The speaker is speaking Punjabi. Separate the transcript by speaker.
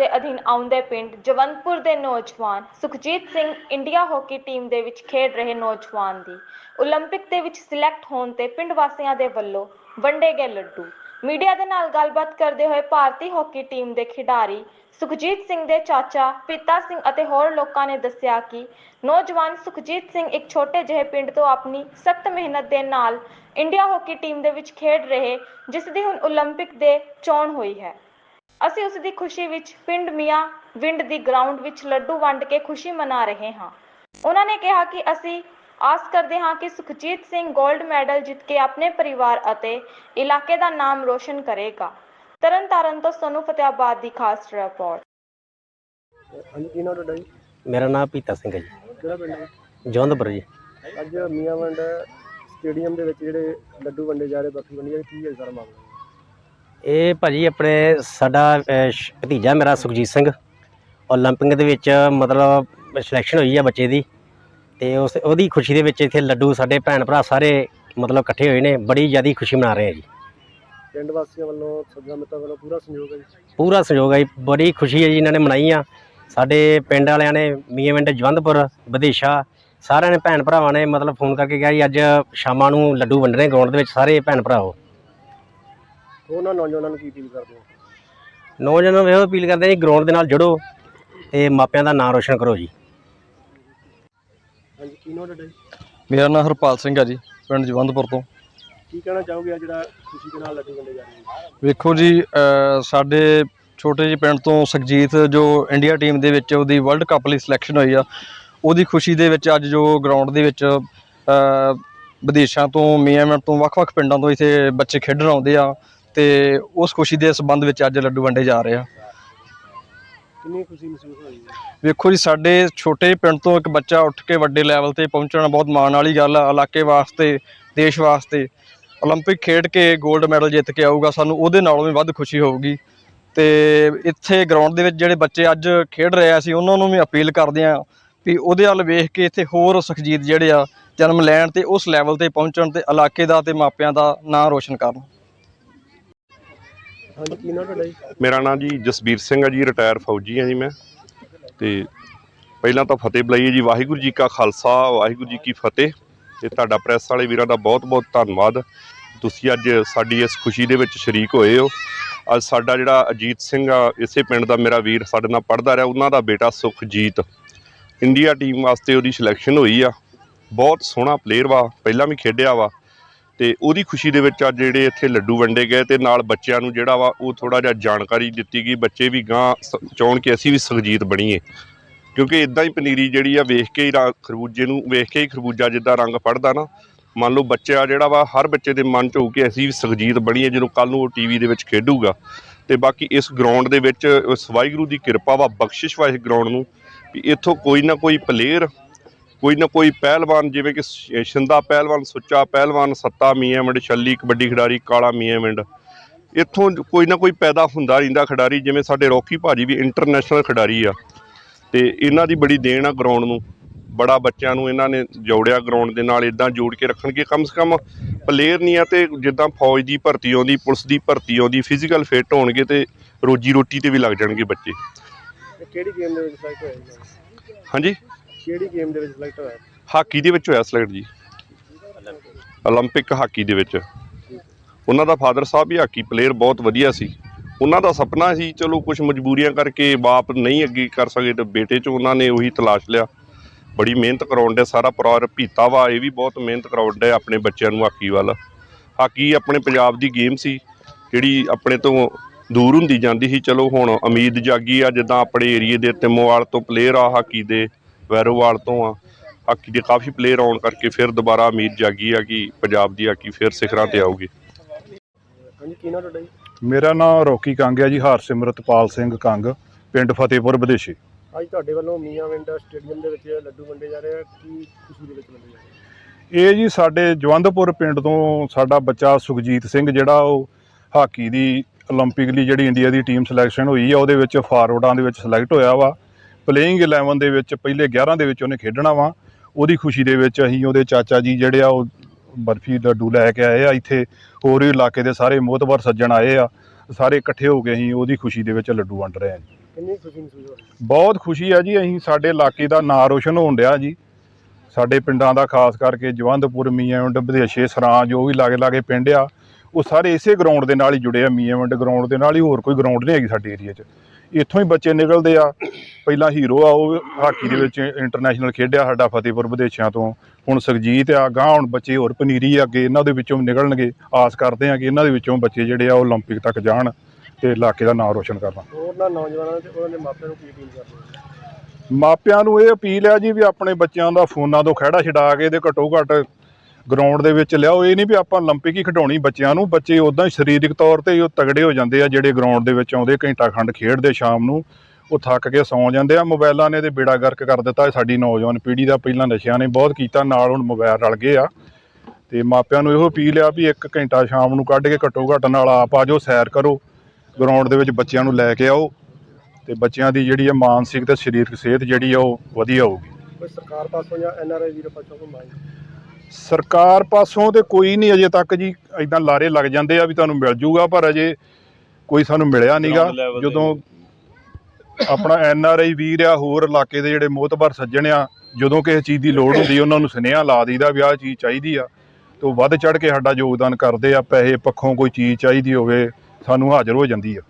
Speaker 1: ਦੇ ਅਧੀਨ ਆਉਂਦੇ ਪਿੰਡ ਜਵੰਤਪੁਰ ਦੇ ਨੌਜਵਾਨ Sukhjit Singh India hockey team ਦੇ ਵਿੱਚ ਖੇਡ ਰਹੇ ਨੌਜਵਾਨ ਦੀ 올림픽 ਦੇ ਵਿੱਚ ਸਿਲੈਕਟ ਹੋਣ ਤੇ ਪਿੰਡ ਵਾਸੀਆਂ ਦੇ ਵੱਲੋਂ ਵੰਡੇ ਗਏ ਲੱਡੂ ਮੀਡੀਆ ਦੇ ਨਾਲ ਗੱਲਬਾਤ ਕਰਦੇ ਹੋਏ ਭਾਰਤੀ ਹਾਕੀ ਟੀਮ ਦੇ ਖਿਡਾਰੀ ਸੁਖਜੀਤ ਸਿੰਘ ਦੇ ਚਾਚਾ ਪਿਤਾ ਸਿੰਘ ਅਤੇ ਹੋਰ ਲੋਕਾਂ ਨੇ ਦੱਸਿਆ ਕਿ ਨੌਜਵਾਨ ਸੁਖਜੀਤ ਸਿੰਘ ਇੱਕ ਛੋਟੇ ਜਿਹੇ ਪਿੰਡ ਤੋਂ ਆਪਣੀ ਸਖਤ ਮਿਹਨਤ ਦੇ ਨਾਲ ਇੰਡੀਆ ਹਾਕੀ ਟੀਮ ਦੇ ਵਿੱਚ ਖੇਡ ਰਹੇ ਜਿਸ ਦੀ ਹੁਣ 올림픽 ਦੇ ਚੋਣ ਹੋਈ ਹੈ ਅਸੀਂ ਉਸ ਦੀ ਖੁਸ਼ੀ ਵਿੱਚ ਪਿੰਡ ਮੀਆਂ ਵਿੰਡ ਦੀ ਗਰਾਊਂਡ ਵਿੱਚ ਲੱਡੂ ਵੰਡ ਕੇ ਖੁਸ਼ੀ ਮਨਾ ਰਹੇ ਹਾਂ। ਉਹਨਾਂ ਨੇ ਕਿਹਾ ਕਿ ਅਸੀਂ ਆਸ ਕਰਦੇ ਹਾਂ ਕਿ ਸੁਖਜੀਤ ਸਿੰਘ 골ਡ ਮੈਡਲ ਜਿੱਤ ਕੇ ਆਪਣੇ ਪਰਿਵਾਰ ਅਤੇ ਇਲਾਕੇ ਦਾ ਨਾਮ ਰੋਸ਼ਨ ਕਰੇਗਾ। ਤਰਨਤਾਰਨ ਤੋਂ ਸੋਨੂ ਫਤਿਆਬਾਦ ਦੀ ਖਾਸ ਰਿਪੋਰਟ
Speaker 2: ਹਾਂਜੀ ਕੀ ਨਾਮ ਤੁਹਾਡਾ ਜੀ?
Speaker 3: ਮੇਰਾ ਨਾਮ ਪੀਤਾ ਸਿੰਘ ਹੈ ਜੀ।
Speaker 2: ਕਿਹੜਾ ਪਿੰਡ ਹੈ?
Speaker 3: ਜੋਂਦਪੁਰ ਜੀ।
Speaker 2: ਅੱਜ ਮੀਆਂਵੰਡ ਸਟੇਡੀਅਮ ਦੇ ਵਿੱਚ ਜਿਹੜੇ ਲੱਡੂ ਵੰਡੇ ਜਾ ਰਹੇ ਬਾਕੀ ਵੰਡੀਆਂ ਕੀ ਹੈ ਸਾਰਾ ਮਾਮਲਾ?
Speaker 3: ਇਹ ਭਾਜੀ ਆਪਣੇ ਸਾਡਾ ਅਹ, ਸ਼- ਭਤੀਜਾ ਮੇਰਾ ਸੁਖਜੀਤ ਸਿੰਘ 올림픽 ਦੇ ਵਿੱਚ ਮਤਲਬ ਸਿਲੈਕਸ਼ਨ ਹੋਈ ਆ ਬੱਚੇ ਦੀ ਤੇ ਉਸ ਉਹਦੀ ਖੁਸ਼ੀ ਦੇ ਵਿੱਚ ਇੱਥੇ ਲੱਡੂ ਸਾਡੇ ਭੈਣ ਭਰਾ ਸਾਰੇ ਮਤਲਬ ਇਕੱਠੇ ਹੋਏ ਨੇ ਬੜੀ ਜ਼ਿਆਦੀ ਖੁਸ਼ੀ ਮਨਾ ਰਹੇ ਆ ਜੀ
Speaker 2: ਪਿੰਡ ਵਾਸੀਆਂ ਵੱਲੋਂ ਸੱਜਣਾ ਮਿੱਤਰਾਂ ਵੱਲੋਂ ਪੂਰਾ ਸਹਿਯੋਗ ਹੈ ਜੀ
Speaker 3: ਪੂਰਾ ਸਹਿਯੋਗ ਹੈ ਜੀ ਬੜੀ ਖੁਸ਼ੀ ਹੈ ਜੀ ਇਹਨਾਂ ਨੇ ਮਨਾਈ ਆ ਸਾਡੇ ਪਿੰਡ ਵਾਲਿਆਂ ਨੇ ਮੀਆਂਵਿੰਡ ਜਵੰਦਪੁਰ ਵਿਦੇਸ਼ਾ ਸਾਰਿਆਂ ਨੇ ਭੈਣ ਭਰਾਵਾਂ ਨੇ ਮਤਲਬ ਫੋਨ ਕਰਕੇ ਕਿਹਾ ਜੀ ਅੱਜ ਸ਼ਾਮਾਂ ਨੂੰ ਲੱਡੂ ਵੰਡਣੇ ਗਰਾਊਂਡ ਦੇ ਵਿੱਚ ਸਾਰੇ ਭੈਣ ਭਰਾਓ
Speaker 2: ਉਹਨਾਂ ਨੌਜਵਾਨਾਂ ਨੂੰ ਕੀ ਅਪੀਲ ਕਰਦੇ ਹੋ?
Speaker 3: ਨੌਜਵਾਨਾਂ ਨੂੰ ਇਹੋ ਅਪੀਲ ਕਰਦੇ ਜੀ ਗਰਾਊਂਡ ਦੇ ਨਾਲ ਜੁੜੋ ਤੇ ਮਾਪਿਆਂ ਦਾ ਨਾਮ ਰੋਸ਼ਨ ਕਰੋ ਜੀ।
Speaker 2: ਹਾਂਜੀ ਕੀ ਨਾਮ ਤੁਹਾਡਾ ਜੀ?
Speaker 4: ਮੇਰਾ ਨਾਮ ਹਰਪਾਲ ਸਿੰਘ ਆ ਜੀ ਪਿੰਡ ਜਵੰਦਪੁਰ ਤੋਂ।
Speaker 2: ਕੀ ਕਹਿਣਾ ਚਾਹੋਗੇ ਆ ਜਿਹੜਾ ਖੁਸ਼ੀ ਦੇ ਨਾਲ ਲੱਡੂ ਵੰਡੇ ਜਾ ਰਹੇ ਨੇ
Speaker 4: ਵੇਖੋ ਜੀ ਸਾਡੇ ਛੋਟੇ ਜਿਹੇ ਪਿੰਡ ਤੋਂ ਸੁਖਜੀਤ ਜੋ ਇੰਡੀਆ ਟੀਮ ਦੇ ਵਿੱਚ ਉਹਦੀ ਵਰਲਡ ਕੱਪ ਲਈ ਸਿਲੈਕਸ਼ਨ ਹੋਈ ਆ ਉਹਦੀ ਖੁਸ਼ੀ ਦੇ ਵਿੱਚ ਅੱਜ ਜੋ ਗਰਾਊਂਡ ਦੇ ਵਿੱਚ ਅ, ਵਿਦੇਸ਼ਾਂ ਤੋਂ ਮੀਆਂਮਿੰਟ ਤੋਂ ਵੱਖ-ਵੱਖ ਪਿੰਡਾਂ ਤੋਂ ਇੱਥੇ ਬੱਚੇ ਖੇਡਣ ਆਉਂਦੇ ਆ ਤੇ ਉਸ ਖੁਸ਼ੀ ਦੇ ਸਬੰਧ ਵਿੱਚ ਅੱਜ ਲੱਡੂ ਵੰਡੇ ਜਾ ਰਹੇ ਆ।
Speaker 2: ਕਿੰਨੀ ਖੁਸ਼ੀ ਮਹਿਸੂਸ ਹੋਈ
Speaker 4: ਵੇਖੋ ਜੀ ਸਾਡੇ ਛੋਟੇ ਪਿੰਡ ਤੋਂ ਇੱਕ ਬੱਚਾ ਉੱਠ ਕੇ ਵੱਡੇ ਲੈਵਲ ਤੇ ਪਹੁੰਚਣਾ ਬਹੁਤ ਮਾਣ ਵਾਲੀ ਗੱਲ ਆ ਇਲਾਕੇ ਵਾਸਤੇ ਦੇਸ਼ ਵਾਸਤੇ। 올림픽 ਖੇਡ ਕੇ 골ਡ ਮੈਡਲ ਜਿੱਤ ਕੇ ਆਊਗਾ ਸਾਨੂੰ ਉਹਦੇ ਨਾਲੋਂ ਵੀ ਵੱਧ ਖੁਸ਼ੀ ਹੋਊਗੀ। ਤੇ ਇੱਥੇ ਗਰਾਊਂਡ ਦੇ ਵਿੱਚ ਜਿਹੜੇ ਬੱਚੇ ਅੱਜ ਖੇਡ ਰਹੇ ਆ ਸੀ ਉਹਨਾਂ ਨੂੰ ਵੀ ਅਪੀਲ ਕਰਦੇ ਆ ਵੀ ਉਹਦੇ ਵੱਲ ਵੇਖ ਕੇ ਇੱਥੇ ਹੋਰ ਸੁਖਜੀਤ ਜਿਹੜੇ ਆ ਜਨਮ ਲੈਣ ਤੇ ਉਸ ਲੈਵਲ ਤੇ ਪਹੁੰਚਣ ਤੇ ਇਲਾਕੇ ਦਾ ਤੇ ਮਾਪਿਆਂ ਦਾ ਨਾਂ ਰੋਸ਼ਨ ਕਰਨ।
Speaker 2: ਹਾਂਜੀ, ਕੀ ਨਾਮ ਤੁਹਾਡਾ ਜੀ?
Speaker 5: ਮੇਰਾ ਨਾਮ ਜੀ ਜਸਬੀਰ ਸਿੰਘ ਆ ਜੀ ਰਿਟਾਇਰ ਫੌਜੀ ਆ ਜੀ ਮੈਂ। ਤੇ ਪਹਿਲਾਂ ਤਾਂ ਫਤਿਹ ਬੁਲਾਈਏ ਜੀ, ਵਾਹਿਗੁਰੂ ਜੀ ਕਾ ਖਾਲਸਾ, ਵਾਹਿਗੁਰੂ ਜੀ ਕੀ ਫਤਿਹ। ਤੇ ਤੁਹਾਡਾ ਪ੍ਰੈਸ ਵਾਲੇ ਵੀਰਾਂ ਦਾ ਬਹੁਤ-ਬਹੁਤ ਧੰਨਵਾਦ। ਤੁਸੀਂ ਅੱਜ ਸਾਡੀ ਇਸ ਖੁਸ਼ੀ ਦੇ ਵਿੱਚ ਸ਼ਰੀਕ ਹੋਏ ਹੋ। ਅੱਜ ਸਾਡਾ ਜਿਹੜਾ ਅਜੀਤ ਸਿੰਘ ਆ, ਇਸੇ ਪਿੰਡ ਦਾ ਮੇਰਾ ਵੀਰ ਸਾਡੇ ਨਾਲ ਪੜ੍ਹਦਾ ਰਿਹਾ, ਉਹਨਾਂ ਦਾ ਬੇਟਾ ਸੁਖਜੀਤ। ਇੰਡੀਆ ਟੀਮ ਵਾਸਤੇ ਉਹਦੀ ਸਿਲੈਕਸ਼ਨ ਹੋਈ ਆ। ਬਹੁਤ ਸੋਹਣਾ ਪਲੇਅਰ ਵਾ, ਪਹਿਲਾਂ ਵੀ ਖੇਡਿਆ ਵਾ। ਤੇ ਉਹਦੀ ਖੁਸ਼ੀ ਦੇ ਵਿੱਚ ਅੱਜ ਜਿਹੜੇ ਇੱਥੇ ਲੱਡੂ ਵੰਡੇ ਗਏ ਤੇ ਨਾਲ ਬੱਚਿਆਂ ਨੂੰ ਜਿਹੜਾ ਵਾ ਉਹ ਥੋੜਾ ਜਿਹਾ ਜਾਣਕਾਰੀ ਦਿੱਤੀ ਗਈ, ਬੱਚੇ ਵੀ ਗਾਂ ਸ- ਚਾਹੁਣ ਕਿ ਅਸੀਂ ਵੀ ਸੁਖਜੀਤ ਬਣੀਏ। ਕਿਉਂਕਿ ਇਦਾਂ ਹੀ ਪਨੀਰੀ ਜਿਹੜੀ ਆ ਵੇਖ ਕੇ ਹੀ ਰਾ- ਖਰਬੂਜੇ ਨੂੰ, ਵੇਖ ਕੇ ਹੀ ਖਰਬੂਜਾ ਜਿੱਦਾਂ ਰੰਗ ਫੜਦਾ ਨਾ, ਮੰਨ ਲਓ ਬੱਚਾ ਜਿਹੜਾ ਵਾ ਹਰ ਬੱਚੇ ਦੇ ਮਨ 'ਚ ਹੋ ਕੇ ਅਸੀਂ ਵੀ ਸੁਖਜੀਤ ਬਣੀਏ, ਜਦੋਂ ਕੱਲ ਨੂੰ ਉਹ ਟੀਵੀ ਦੇ ਵਿੱਚ ਖੇਡੂਗਾ। ਤੇ ਬਾਕੀ ਇਸ ਗਰਾਊਂਡ ਦੇ ਵਿੱਚ ਉਸ ਵਾਹਿਗੁਰੂ ਦੀ ਕਿਰਪਾ ਵਾ, ਬਖਸ਼ਿਸ਼ ਵਾ ਇਸ ਗਰਾਊਂਡ ਨੂੰ, ਵੀ ਇੱਥੋਂ ਕੋਈ ਨਾ ਕੋਈ ਪਲੇਅਰ ਕੋਈ ਨਾ ਕੋਈ ਪਹਿਲਵਾਨ ਜਿਵੇਂ ਕਿ ਸ਼ਿੰਦਾ ਪਹਿਲਵਾਨ ਸੁੱਚਾ ਪਹਿਲਵਾਨ ਸੱਤਾ ਮੀਆਂਵਿੰਡ ਛੱਲੀ ਕਬੱਡੀ ਖਿਡਾਰੀ ਕਾਲਾ ਮੀਆਂਵਿੰਡ ਇੱਥੋਂ ਕੋਈ ਨਾ ਕੋਈ ਪੈਦਾ ਹੁੰਦਾ ਰਹਿੰਦਾ ਖਿਡਾਰੀ ਜਿਵੇਂ ਸਾਡੇ ਰੌਕੀ ਭਾਜੀ ਵੀ ਇੰਟਰਨੈਸ਼ਨਲ ਖਿਡਾਰੀ ਆ। ਤੇ ਇਹਨਾਂ ਦੀ ਬੜੀ ਦੇਣ ਆ ਗਰਾਊਂਡ ਨੂੰ। ਬੜਾ ਬੱਚਿਆਂ ਨੂੰ ਇਹਨਾਂ ਨੇ ਜੋੜਿਆ ਗਰਾਊਂਡ ਦੇ ਨਾਲ ਇਦਾਂ ਜੋੜ ਕੇ ਰੱਖਣਗੇ। ਕਮ ਸੇ ਕਮ ਪਲੇਅਰ ਨਹੀਂ ਆ ਤੇ ਜਿੱਦਾਂ ਫੌਜ ਦੀ ਭਰਤੀ ਆਉਂਦੀ ਪੁਲਿਸ ਦੀ ਭਰਤੀ ਆਉਂਦੀ ਫਿਜ਼ੀਕਲ ਫਿੱਟ ਹੋਣਗੇ ਤੇ ਰੋਜੀ ਰੋਟੀ ਤੇ ਵੀ ਲੱਗ ਜਾਣਗੇ ਬੱਚੇ।
Speaker 2: ਕਿਹੜੀ ਗੇਮ ਦੇ ਵਿੱਚ ਸਿਲੈਕਟ ਜੀ?
Speaker 5: ਹਾਂਜੀ?
Speaker 2: ਕਿਹੜੀ ਗੇਮ ਦੇ ਵਿੱਚ ਸਿਲੈਕਟ ਹੋਇਆ
Speaker 5: ਹਾਕੀ ਦੇ ਵਿੱਚ ਹੋਇਆ ਸਿਲੈਕਟ ਜੀ 올림픽 ਹਾਕੀ ਦੇ ਵਿੱਚ ਉਹਨਾਂ ਦਾ ਫਾਦਰ ਸਾਹਿਬ ਵੀ ਹਾਕੀ ਪਲੇਅਰ ਬਹੁਤ ਵਧੀਆ ਸੀ ਉਹਨਾਂ ਦਾ ਸੁਪਨਾ ਸੀ ਚਲੋ ਕੁਝ ਮਜਬੂਰੀਆਂ ਕਰਕੇ ਬਾਪ ਨਹੀਂ ਅੱਗੇ ਕਰ ਸਕੇ ਤੇ ਬੇਟੇ 'ਚ ਉਹਨਾਂ ਨੇ ਉਹੀ ਤਲਾਸ਼ ਲਿਆ ਬੜੀ ਮਿਹਨਤ ਕਰਾਉਂਦੇ ਸਾਰਾ ਪਰਿਵਾਰ ਭੀਤਾ ਵਾ ਇਹ ਵੀ ਬਹੁਤ ਮਿਹਨਤ ਕਰਾਉਂਦੇ ਆਪਣੇ ਬੱਚਿਆਂ ਨੂੰ ਹਾਕੀ ਵੱਲ ਹਾਕੀ ਆਪਣੇ ਪੰਜਾਬ ਦੀ ਗੇਮ ਸੀ ਜਿਹੜੀ ਆਪਣੇ ਤੋਂ ਦੂਰ ਹੁੰਦੀ ਜਾਂਦੀ ਸੀ ਚਲੋ ਹੁਣ ਉਮੀਦ ਜਾਗੀ ਆ ਜਿੱਦਾਂ ਆਪਣੇ ਏਰੀਏ ਦੇ ਤਿੰਮੋਵਾਲ ਤੋਂ ਪਲੇਅਰ ਆ ਹਾਕੀ ਦੇ ਵੈਰੋਵਾਲ ਤੋਂ ਆ ਹਾਕੀ ਦੇ ਕਾਫੀ ਪਲੇਅਰ ਆਉਣ ਕਰਕੇ ਫਿਰ ਦੁਬਾਰਾ ਉਮੀਦ ਜਾਗੀ ਆ ਕਿ ਪੰਜਾਬ ਦੀ ਹਾਕੀ ਫਿਰ ਸਿਖਰਾਂ ਤੇ ਆਊਗੀ
Speaker 2: ਹਾਂਜੀ ਕੀ ਨਾਮ ਤੁਹਾਡਾ ਜੀ
Speaker 6: ਮੇਰਾ ਨਾਮ ਰੋਕੀ ਕੰਗ ਹੈ ਜੀ ਹਰਸਿਮਰਤਪਾਲ ਸਿੰਘ ਕੰਗ ਪਿੰਡ ਫਤਿਹਪੁਰ ਵਿਦੇਸ਼ੀ
Speaker 2: ਅੱਜ ਤੁਹਾਡੇ ਵੱਲੋਂ ਮੀਆਂਵਿੰਡ ਸਟੇਡੀਅਮ ਦੇ ਵਿੱਚ ਲੱਡੂ ਵੰਡੇ ਜਾ ਰਹੇ ਆ ਕੀ ਖੁਸ਼ੀ ਦੇ ਵਿੱਚ ਵੰਡੇ ਜਾ ਰਹੇ ਆ
Speaker 6: ਇਹ ਜੀ ਸਾਡੇ ਜਵੰਦਪੁਰ ਪਿੰਡ ਤੋਂ ਸਾਡਾ ਬੱਚਾ ਸੁਖਜੀਤ ਸਿੰਘ ਜਿਹੜਾ ਉਹ ਹਾਕੀ ਦੀ 올림픽 ਲਈ ਜਿਹੜੀ ਇੰਡੀਆ ਦੀ ਟੀਮ ਸਿਲੈਕਸ਼ਨ ਹੋਈ ਆ ਉਹਦੇ ਵਿੱਚ ਫਾਰਵਰਡਾਂ ਦੇ ਵਿੱਚ ਸਿਲੈਕਟ ਹੋਇਆ ਵਾ ਪਲੇਇੰਗ 11 ਦੇ ਵਿੱਚ ਪਹਿਲੇ 11 ਦੇ ਵਿੱਚ ਉਹਨੇ ਖੇਡਣਾ ਵਾ। ਉਹਦੀ ਖੁਸ਼ੀ ਦੇ ਵਿੱਚ ਅਸੀਂ ਉਹਦੇ ਚਾਚਾ ਜੀ ਜਿਹੜੇ ਆ ਉਹ ਬਰਫੀ ਲੱਡੂ ਲੈ ਕੇ ਆਏ ਆ। ਇੱਥੇ ਹੋਰ ਵੀ ਇਲਾਕੇ ਦੇ ਸਾਰੇ ਮੋਹਤਬਰ ਸੱਜਣ ਆਏ ਆ। ਸਾਰੇ ਇਕੱਠੇ ਹੋ ਕੇ ਅਸੀਂ ਉਹਦੀ ਖੁਸ਼ੀ ਦੇ ਵਿੱਚ ਲੱਡੂ ਵੰਡ ਰਹੇ ਹਾਂ ਜੀ।
Speaker 2: ਕਿੰਨੀ ਖੁਸ਼ੀ ਮਹਿਸੂਸ ਹੋ ਰਹੀ ਹੈ
Speaker 6: ਬਹੁਤ ਖੁਸ਼ੀ ਹੈ ਜੀ। ਅਸੀਂ ਸਾਡੇ ਇਲਾਕੇ ਦਾ ਨਾਂ ਰੋਸ਼ਨ ਹੋਣ ਡਿਆ ਜੀ। ਸਾਡੇ ਪਿੰਡਾਂ ਦਾ ਖਾਸ ਕਰਕੇ ਜਵੰਦਪੁਰ ਮੀਆਂਵਿੰਡ ਵਿਦੇਸ਼ੇ ਸਰਾਂ ਜੋ ਵੀ ਲਾਗੇ ਲਾਗੇ ਪਿੰਡ ਆ ਉਹ ਸਾਰੇ ਇਸੇ ਗਰਾਊਂਡ ਦੇ ਨਾਲ ਹੀ ਜੁੜੇ ਆ। ਮੀਆਂਵਿੰਡ ਗਰਾਊਂਡ ਦੇ ਨਾਲ ਹੀ ਹੋਰ ਕੋਈ ਗਰਾਊਂਡ ਨਹੀਂ ਹੈਗੀ ਸਾਡੇ ਏਰੀਆ 'ਚ। ਇੱਥੋਂ ਹੀ ਬੱਚੇ ਨਿਕਲਦੇ ਆ ਪਹਿਲਾਂ ਹੀਰੋ ਆ ਉਹ ਹਾਕੀ ਦੇ ਵਿੱਚ ਇੰਟਰਨੈਸ਼ਨਲ ਖੇਡਿਆ ਸਾਡਾ ਫਤਿਹਪੁਰ ਵਿਦੇਸ਼ਾਂ ਤੋਂ ਹੁਣ ਸੁਖਜੀਤ ਆ ਗਾਂ ਹੁਣ ਬੱਚੇ ਹੋਰ ਪਨੀਰੀ ਆ ਅੱਗੇ ਇਹਨਾਂ ਦੇ ਵਿੱਚੋਂ ਵੀ ਨਿਕਲਣਗੇ ਆਸ ਕਰਦੇ ਆ ਕਿ ਇਹਨਾਂ ਦੇ ਵਿੱਚੋਂ ਬੱਚੇ ਜਿਹੜੇ ਆ ਉਹ 올림픽 ਤੱਕ ਜਾਣ ਤੇ ਇਲਾਕੇ ਦਾ ਨਾਮ ਰੋਸ਼ਨ ਕਰਨ
Speaker 2: ਹੋਰ ਨਾ ਨੌਜਵਾਨਾਂ ਤੇ ਉਹਨਾਂ ਦੇ ਮਾਪਿਆਂ ਨੂੰ ਕੀ ਅਪੀਲ ਕਰਦੇ ਹੋ
Speaker 6: ਮਾਪਿਆਂ ਨੂੰ ਇਹ ਅਪੀਲ ਹੈ ਜੀ ਵੀ ਆਪਣੇ ਬੱਚਿਆਂ ਦਾ ਫੋਨਾਂ ਤੋਂ ਖਹਿੜਾ ਛਡਾ ਕੇ ਤੇ ਘੱਟੋ ਘੱਟ ਗਰਾਊਂਡ ਦੇ ਵਿੱਚ ਲਿਆਓ ਇਹ ਨਹੀਂ ਵੀ ਆਪਾਂ 올림픽 ਹੀ ਖਿਡਾਉਣੀ ਬੱਚਿਆਂ ਨੂੰ ਬੱਚੇ ਉਦਾਂ ਹੀ ਸਰੀਰਕ ਤੌਰ ਤੇ ਹੀ ਉਹ ਤਗੜੇ ਹੋ ਜਾਂਦੇ ਆ ਜਿਹੜੇ ਗਰਾਊਂਡ ਦੇ ਵਿੱਚ ਆਉਂਦੇ ਘੰਟਾ ਖੰਡ ਖੇਡਦੇ ਸ਼ਾਮ ਨੂੰ ਉਹ ਥੱਕ ਕੇ ਸੌਂ ਜਾਂਦੇ ਆ ਮੋਬਾਈਲਾਂ ਨੇ ਤੇ ਬੇੜਾ ਗਰਕ ਕਰ ਦਿੱਤਾ ਸਾਡੀ ਨੌਜਵਾਨ ਪੀੜ੍ਹੀ ਦਾ ਪਹਿਲਾਂ ਨਸ਼ਿਆਂ ਨੇ ਬਹੁਤ ਕੀਤਾ ਨਾਲ ਹੁਣ ਮੋਬਾਈਲ ਰਲ ਗਏ ਆ ਤੇ ਮਾਪਿਆਂ ਨੂੰ ਇਹੋ ਅਪੀਲ ਆ ਵੀ ਇੱਕ ਘੰਟਾ ਸ਼ਾਮ ਨੂੰ ਕੱਢ ਕੇ ਘੱਟੋ ਘੱਟ ਨਾਲ ਆਪ ਆ ਜਾਓ ਸੈਰ ਕਰੋ ਗਰਾਊਂਡ ਦੇ ਵਿੱਚ ਬੱਚਿਆਂ ਨੂੰ ਲੈ ਕੇ ਆਓ ਤੇ ਬੱਚਿਆਂ ਦੀ ਜਿਹੜੀ ਆ ਮਾਨਸਿਕ ਤੇ ਸਰੀਰਕ ਸਿਹਤ ਜਿਹੜੀ ਆ ਉਹ ਵਧੀਆ ਹੋਊਗੀ
Speaker 2: ਕੋਈ ਸਰਕਾਰ ਪਾਸੋਂ ਜਾਂ ਐਨਆਰਆਈ ਵੀਰ ਪਾਸੋਂ ਕੋਈ ਮੰਗ
Speaker 6: ਸਰਕਾਰ ਪਾਸੋਂ ਤੇ ਕੋਈ ਨਹੀਂ ਅਜੇ ਤੱਕ ਜੀ ਇਦਾਂ ਲਾਰੇ ਲੱਗ ਜਾਂਦੇ ਆ ਵੀ ਤੁਹਾਨੂੰ ਮਿਲ ਜੂਗਾ ਪਰ ਅਜੇ ਕੋਈ ਸਾਨੂੰ ਮਿਲਿਆ ਨਹੀਂਗਾ ਜਦੋਂ ਆਪਣਾ ਐਨ ਆਰ ਆਈ ਵੀਰ ਆ ਹੋਰ ਇਲਾਕੇ ਦੇ ਜਿਹੜੇ ਮੋਤਬਰ ਸੱਜਣ ਆ ਜਦੋਂ ਕਿਸੇ ਚੀਜ਼ ਦੀ ਲੋੜ ਹੁੰਦੀ ਉਹਨਾਂ ਨੂੰ ਸੁਨੇਹਾ ਲਾ ਦਈਦਾ ਵੀ ਆਹ ਚੀਜ਼ ਚਾਹੀਦੀ ਆ। ਤੇ ਉਹ ਵੱਧ ਚੜ ਕੇ ਸਾਡਾ ਯੋਗਦਾਨ ਕਰਦੇ ਆ ਪੈਸੇ ਪੱਖੋਂ ਕੋਈ ਚੀਜ਼ ਚਾਹੀਦੀ ਹੋਵੇ ਸਾਨੂੰ ਹਾਜ਼ਰ ਹੋ ਜਾਂਦੀ ਆ।